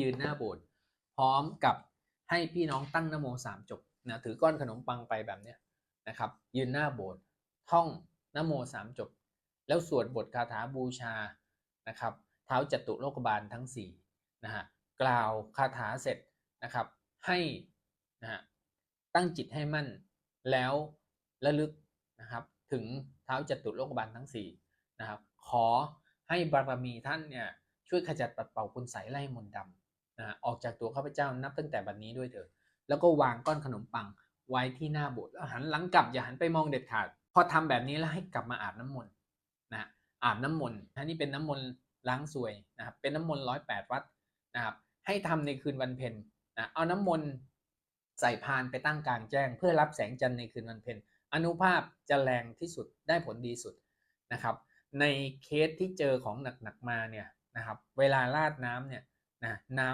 ยืนหน้าโบสถ์พร้อมกับให้พี่น้องตั้งนโมสามจบนะถือก้อนขนมปังไปแบบเนี้ยนะครับ ยืนหน้าโบสถ์ท่องนโมสามจบ แล้วสวดบทคาถาบูชานะครับ เท้าจตุโลกบาลทั้งสี่นะฮะกล่าวคาถาเสร็จนะครับให้นะฮะตั้งจิตให้มั่นแล้วระลึกนะครับ ถึงเท้าจตุโลกบาลทั้งสี่นะครับ ขอให้บารมีท่านเนี่ยช่วยขจัดปัดเป่าคุณใสยไล่มนต์ดำ นะออกจากตัวข้าพเจ้านับตั้งแต่บัดนนี้ด้วยเถิดแล้วก็วางก้อนขนมปังไว้ที่หน้าโบสถ์แล้วหันหลังกลับอย่าหันไปมองเด็ดขาด พอทำแบบนี้แล้วให้กลับมาอาบน้ำมนต์นะอาบน้ำมนต์อันนี้เป็นน้ำมนต์ล้างสวยนะครับเป็นน้ำมนต์ร้อยแปดวัดนะครับให้ทำในคืนวันเพ็ญนะเอาน้ำมนต์ใส่พานไปตั้งกลางแจ้ง เพื่อรับแสงจันทร์ในคืนวันเพ็ญอนุภาพจะแรงที่สุดได้ผลดีสุดนะครับ ในเคสที่เจอของหนักๆมาเนี่ยนะครับเวลาราดน้ำเนี่ยนะน้ำ